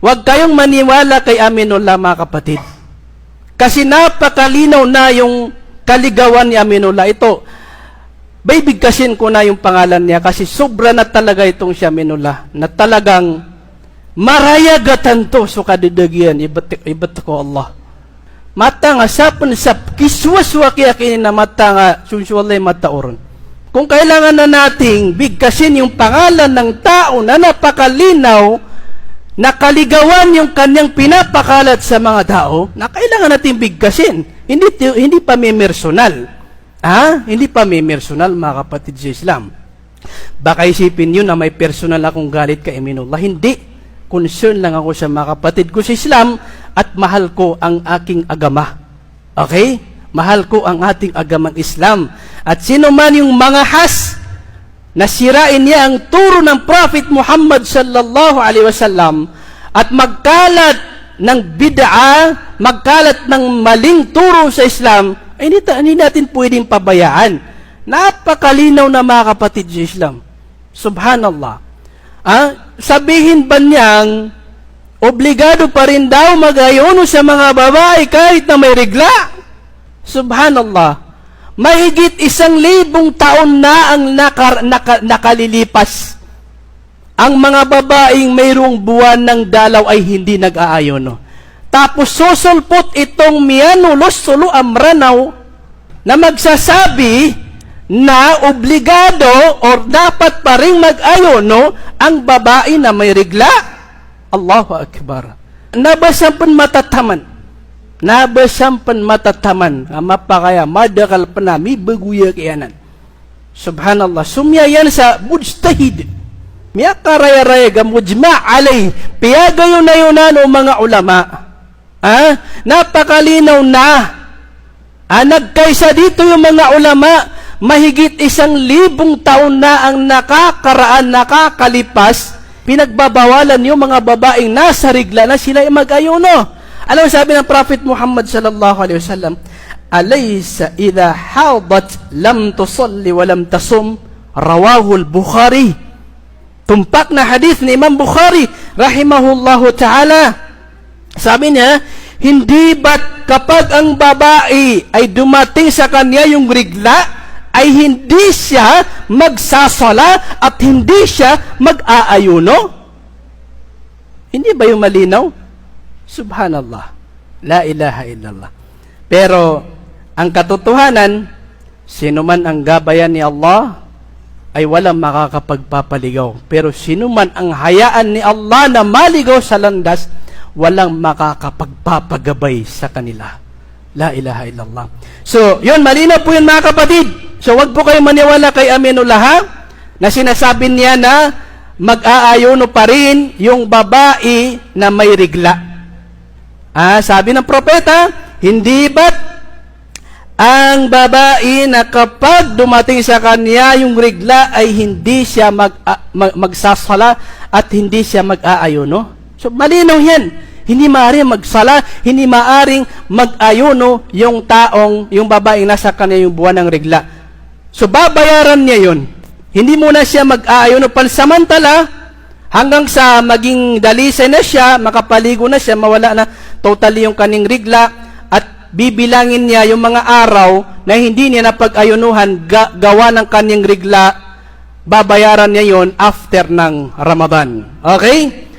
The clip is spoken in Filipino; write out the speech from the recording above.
Huwag kayong maniwala kay Aminullah mga kapatid. Kasi napakalinaw na yung kaligawan ni Aminullah. Ito, baibigkasin ko na yung pangalan niya kasi sobra na talaga itong si Aminullah na talagang marayagatan to so kadidagyan. Ibat, ibat ko Allah. Mata nga sapon sap kiswaswa kaya kini na mata nga sunsuwalay mataoron. Kung kailangan na nating bigkasin yung pangalan ng tao na napakalinaw, nakaligawan yung kanyang pinapakalat sa mga tao, na kailangan nating bigkasin. Hindi, hindi pa may personal. Ha? Hindi pa may personal, mga kapatid sa Islam. Baka isipin nyo na may personal akong galit kay Eminullah. Hindi. Concern lang ako sa mga kapatid ko sa Islam at mahal ko ang aking agama. Okay? Mahal ko ang ating agamang Islam. At sino man yung mga has na sirain niya ang turo ng Prophet Muhammad sallallahu alaihi wasallam at magkalat ng bid'a, magkalat ng maling turo sa Islam, ay hindi natin pwedeng pabayaan. Napakalinaw na mga kapatid sa Islam. Subhanallah. Ah, sabihin ba niyang obligado pa rin daw mag-ayono sa mga babae kahit na may regla? Subhanallah. Mahigit isang libong taon na ang nakar, naka, nakalilipas. Ang mga babaeng mayroong buwan ng dalaw ay hindi nag-aayono. Tapos susulpot itong miyanulos sulu amranaw na magsasabi na obligado or dapat pa rin mag-ayono ang babae na may regla. Allahu Akbar. Nabasampan matataman. Nabasampan matataman. Ama pa kaya madakal pa na may baguya kayanan. Subhanallah. Sumyayan sa mujtahid. Miya karaya-raya ga mujma alay. Piyagayo na yun na mga ulama. Ah, napakalinaw na. Ah, nagkaysa dito yung mga ulama mahigit isang libong taon na ang nakakaraan, nakakalipas, pinagbabawalan yung mga babaeng nasa rigla na sila ay mag-ayuno. Mo sabi ng Prophet Muhammad sallallahu alaihi wasallam, Alaysa idha hawdat lam tusalli wa lam tasum rawahu al-Bukhari. Tumpak na hadith ni Imam Bukhari rahimahullahu ta'ala. Sabi niya, hindi ba't kapag ang babae ay dumating sa kanya yung rigla, ay hindi siya magsasala at hindi siya mag-aayuno? Hindi ba yung malinaw? Subhanallah. La ilaha illallah. Pero, ang katotohanan, sino man ang gabayan ni Allah, ay walang makakapagpapaligaw. Pero sino man ang hayaan ni Allah na maligaw sa landas, walang makakapagpapagabay sa kanila. La ilaha illallah. So, yun, malinaw po yun mga kapatid. So, wag po kayong maniwala kay Aminullah ha, na sinasabi niya na mag-aayono pa rin yung babae na may rigla. Ah, sabi ng propeta, hindi ba't ang babae na kapag dumating sa kanya yung rigla ay hindi siya mag, a, mag magsasala at hindi siya mag-aayono? So, malinaw yan. Hindi maaaring magsala, hindi maaaring mag-ayuno yung taong, yung babaeng nasa kanya yung buwan ng regla. So babayaran niya yun. Hindi muna siya mag-aayuno pansamantala hanggang sa maging dalisay na siya, makapaligo na siya, mawala na totally yung kaning regla at bibilangin niya yung mga araw na hindi niya napag-ayunuhan ga- gawa ng kanyang regla, babayaran niya yon after ng Ramadan. Okay?